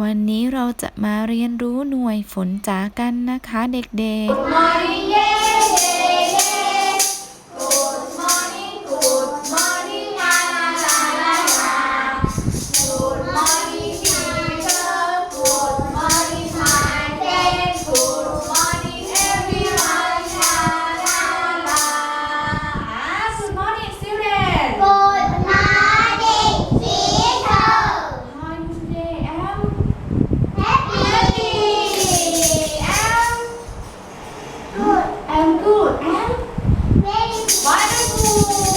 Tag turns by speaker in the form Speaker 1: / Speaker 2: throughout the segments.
Speaker 1: วันนี้เราจะมาเรียนรู้หน่วยฝนจ๋ากันนะคะเด็ก
Speaker 2: ๆ and good and
Speaker 3: very
Speaker 2: wonderful.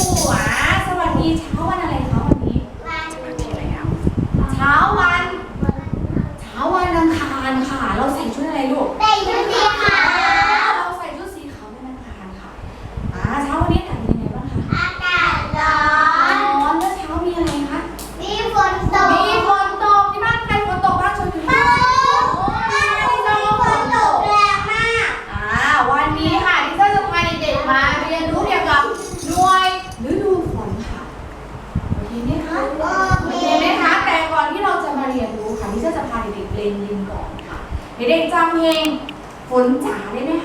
Speaker 2: ฟังเพลงฝนจ๋าได้ไหมคะ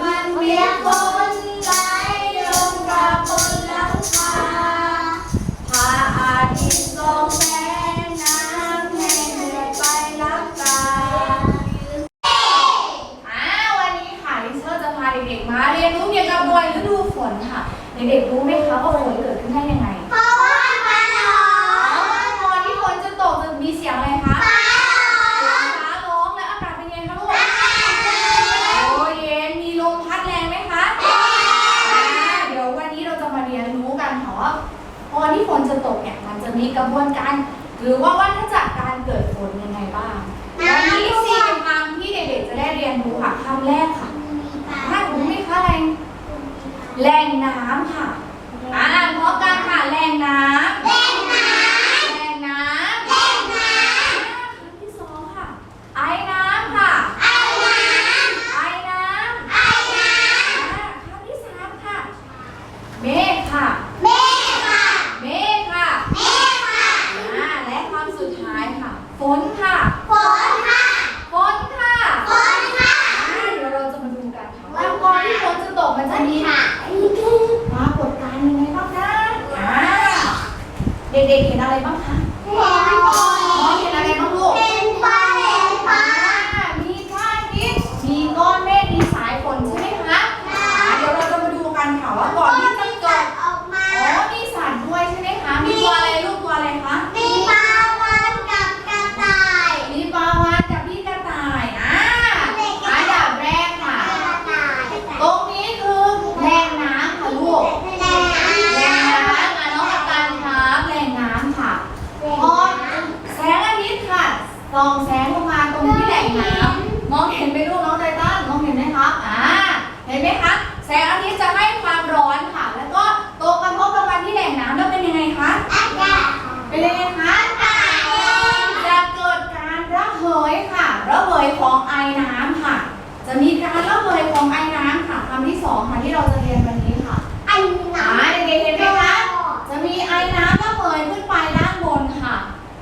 Speaker 2: มันเปียกฝนไหลลงกับนหลัาพรอาทิตย์งแสงน้ำให้เหนไปรับตาอ้าวันนี้ค่ะเชอร์จะพาเด็กๆมาเรีนรู้เกี่ยกับหน่ฤดูฝนค่ะ เด็กๆรู้ไหม
Speaker 3: อ
Speaker 2: นที่ฝนจะตกเนี่ยมันจะมีกระบวนการ หรือว่าวัฏจักรการเกิดฝนยังไงบ้างวันนี้สี่คำที่เด็กๆจะได้เรียนรู้ค่ะคำแรกค่ะถ้านรู้ไหมคะอะไรแรงน้ำค่ะ อ่านพราะการ
Speaker 3: ค่ะ
Speaker 2: แรงน้ำ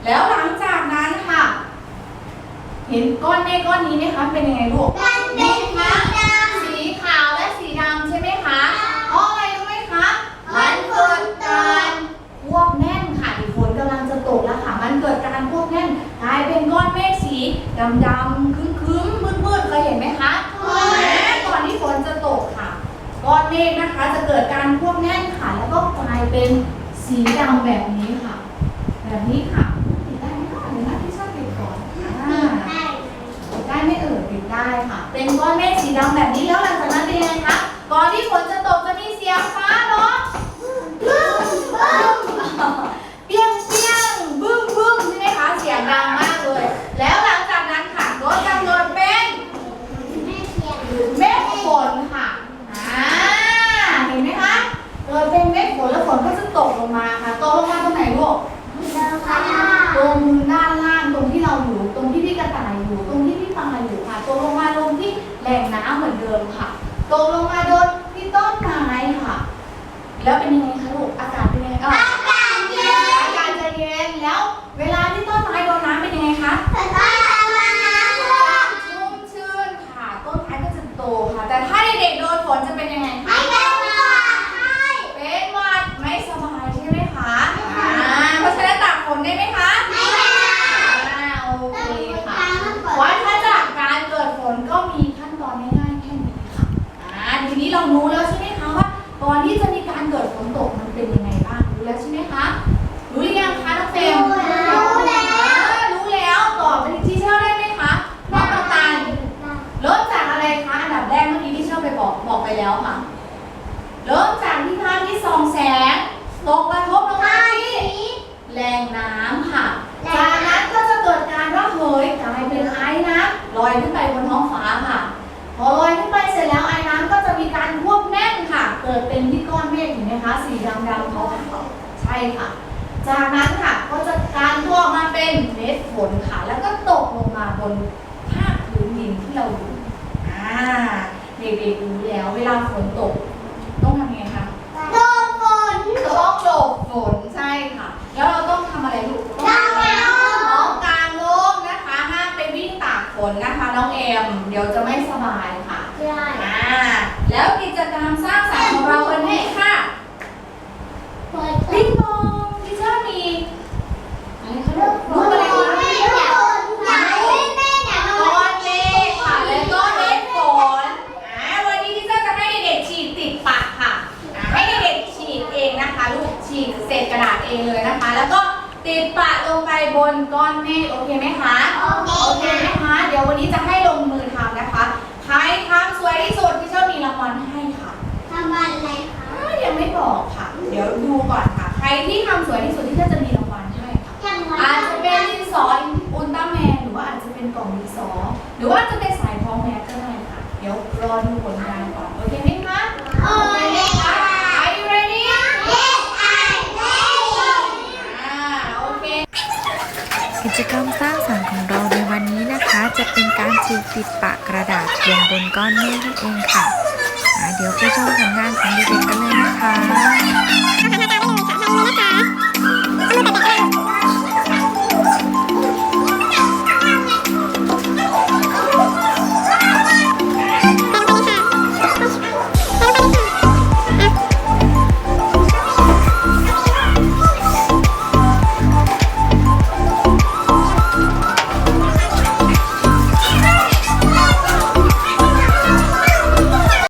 Speaker 2: แล้วหลังจากนั้นค่ะ เห็นก้อนเมฆก้อนนี้ไหมคะ เป็นยังไงลูก
Speaker 3: มันเป็นสีดำ
Speaker 2: สีขาวและสีดำใช่ไหมคะเพราะอะไรรู้ไหมคะ มันเกิดการควบแน่นค่ะที่ฝนกำลังจะตกแล้วค่ะ มันเกิดการควบแน่นกลายเป็นก้อนเมฆสีดำดำๆคึ้มๆมืดๆเคยเห็นไหมคะแม้ก่อนที่ฝนจะตกค่ะ ก้อนเมฆนะคะ จะเกิดการควบแน่นค่ะ แล้วก็กลายเป็นสีดำแบบนี้ค่ะ แบบนี้ค่ะติดได้ไหมคะเดี๋ยวนะที่ชอบติดก่อนอ่า ปิดได้ไม่เอ่ยปิด ได้ค่ะ เป็นก้อนเมฆสีดำแบบนี้แล้วหลังจากนั้นเป็นยังไงคะ ก่อนที่ฝนจะตกจะมีเสียงฟ้าร้องบึ้มบึ้มเปี้ยงเปี้ยงบึ้มบึ้มใช่ไหมคะเสียงดังมากเลย แล้วหลังจากนั้นค่ะก็จะเกิดเป็นเมฆฝนค่ะอ่าเห็นไหมคะเกิดเป็นเมฆฝนแล้วฝนก็จะตกลงมาค่ะตกลงมาตรงไหนลูก ตรงด้านล่างตรงที่เราอยู่ตรงที่พี่กระต่ายอยู่ ตรงที่พี่ปลาอยู่ค่ะตกลงมาลงที่แหล่งน้ำเหมือนเดิมค่ะตกลงมาโดนที่ต้นไม้ค่ะ แล้วเป็นยังไงคะลูก อากาศเป็นยังไงเอออากาศจะเย็น แล้วเวลาที่ต้นไม้โดนน้ำเป็นยังไงคะชุ่มชื่นค่ะ ต้นไม้ก็จะโตค่ะ แต่ถ้าเด็กๆโดนฝนจะเป็นยังไงคะเป็นหวัดไม่สบายใช่ไหมคะอ่าเพราะฉะนั้นตากฝนได้ไหมคะ อ่าโอเคค่ะวัฏจักรการเกิดฝนก็มีขั้นตอนง่ายๆแค่นี้ค่ะอ่าทีนี้เรารู้แล้วใช่ไหมคะว่าก่อนที่จะมีการเกิดฝนตกมันเป็นยังไงบ้างรู้แล้วใช่ไหมคะรู้หรือยังคะน้องเฟรม
Speaker 3: รู้แล้ว
Speaker 2: อ่ารู้แล้วตอบเป็นที่เชื่อได้ไหมคะน้องกระตันเริ่มจากอะไรคะอันดับแรกเมื่อกี้ที่เชื่อไปบอกบอกไปแล้วค่ะ เริ่มจากที่ภาพที่ส่องแสงตกกระทบลงมาที่แรงน้ำค่ะ จากนั้นก็จะเกิดการระเหยกลายเป็นไอ้น้ำล อยขึ้นไปบนท้องฟ้าค่ะ พอลอยขึ้นไปเสร็จแล้วไอ้น้ำก็จะมีการควบแน่นค่ะ เกิดเป็นที่ก้อนเมฆเห็นไหมคะ สีดำดำขาวใช่ค่ะ จากนั้นค่ะก็จะการตัวออกมาเป็นเม็ดฝนค่ะ แล้วก็ตกลงมาบนภาคพื้นดินที่เราอยู่อ่าเด็กๆรู้แล้วเวลาฝนตก ต้องทำยังไงคะ ต้องหลบฝนใช่ค่ะ แล้วเราต้องทำอะไรลูกต้อง
Speaker 3: กางร่ม
Speaker 2: ต้องกางร่มนะคะห้ามไปวิ่งตากฝ นนะคะน้องเอ็มเดี๋ยวจะไม่สบายค่ะอ่าแล้วกิจกรรมสร้างสรรค์ของเราวันนี้ค่ะปิ๊งปองที่เชอร์มีอะไรคะลูกรูปอะไรคะ ก้อนเมฆค่ะแล้วก็เม็ดฝนอ่าวันนี้ที่เชอร์จะให้เด็กๆฉีดติดปากค่ะอ่าให้เด็กๆฉีดเองนะคะ ลูกฉีดเศษกระดาษเองเลยนะคะ แล้วก็ ติดปะลงไปบนก้อนเมฆโอเคไหมคะโอเคไหมคะเดี๋ยววันนี้จะให้ลงมือทำนะคะ ใครทำสวยที่สุดที่เชอร์มีรางวัลให้ค่ะอ้าวยังไม่บอกค่ะ เดี๋ยวดูก่อนค่ะ ใครที่ทำสวยที่สุดที่เชอร์จะ จีบติดปะก
Speaker 1: ระดาษลงบนก้อนเมฆนั่นเองค่ะ เดี๋ยวไปชมผลงานของเด็กๆกันเลยนะคะ